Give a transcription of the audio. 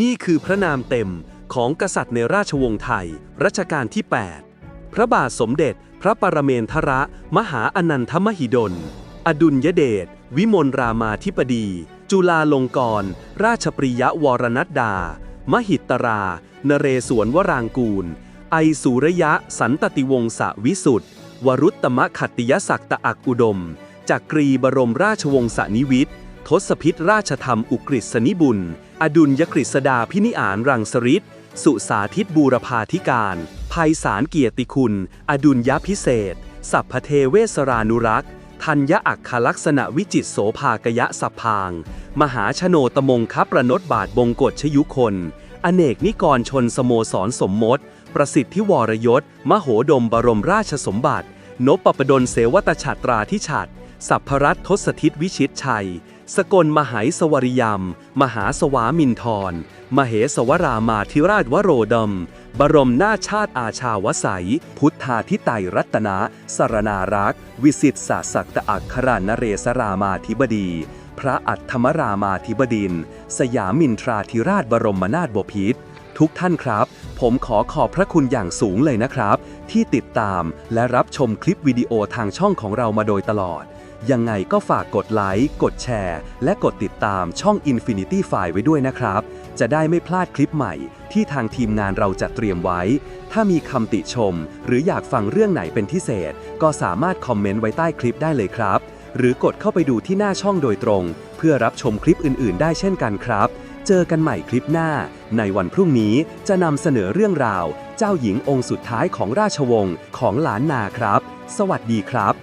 นี่คือพระนามเต็มของกษัตริย์ในราชวงศ์ไทย รัชกาลที่ 8 พระบาทสมเด็จ พระปรเมนทรมหาอนันทมหิดล อดุลยเดช วิมลรามาธิปดี จุฬาลงกรณราชปริยวรนัดดา มหิตรา นเรศวรวรางกูล ไอสุรยะสันตติวงศวิสุทธ์วรุตตมขัตติยศักตะอักอุดมจักกรีบรมราชวงศ์นิวิทย์ทศพิธราชธรรมอุกฤษนิบุญ อดุลยกฤษดาพินิอานรังสริตสุสาธิตบูรพาธิการ ภัยสารเกียรติคุณ อดุลยพิเศษ สัพพเทเวสรานุรักษ์ธัญญอักขลักษณะวิจิตโสภากยะสัพพาง มหาชโนตมงคประนตบาทบงกฎชยุคน อเนกนิกรชนสโมสรสมมติ ประสิทธิวรยศ มโหดมบรมราชสมบัตินปปดลเสวัตฉัตราธิฉัตรสัพพรัตทศทิตวิชิตชัย สกลมหายสวริยม มหาสวามินทร มเหสวรามาธิราชวโรดม บรมนาชาติอาชาวสัย พุทธาธิไตยรัตนะสรนารักษ์ วิสิตศาสักตอักขรานเรศรามาธิบดี พระอัฏฐมรามาธิบดิน สยามินทราธิราชบรมนาถบพิตร ทุกท่านครับ ผมขอขอบพระคุณอย่างสูงเลยนะครับ ที่ติดตามและรับชมคลิปวิดีโอทางช่องของเรามาโดยตลอด ยังไงก็ฝากกดไลค์กดแชร์ และกดติดตามช่อง Infinity f i ไว้ด้วยนะครับ จะได้ไม่พลาดคลิปใหม่ ที่ทางทีมงานเราจะเตรียมไว้ ถ้ามีคำติชม หรืออยากฟังเรื่องไหนเป็นพิเศษ ก็สามารถคอมเมนต์ไว้ใต้คลิปได้เลยครับ หรือกดเข้าไปดูที่หน้าช่องโดยตรง เพื่อรับชมคลิปอื่น ๆ ได้เช่นกันครับ เจอกันใหม่คลิปหน้า ในวันพรุ่งนี้จะนำเสนอเรื่องราว เจ้าหญิงองค์สุดท้ายของราชวงศ์ของหลานนาครับ สวัสดีครับ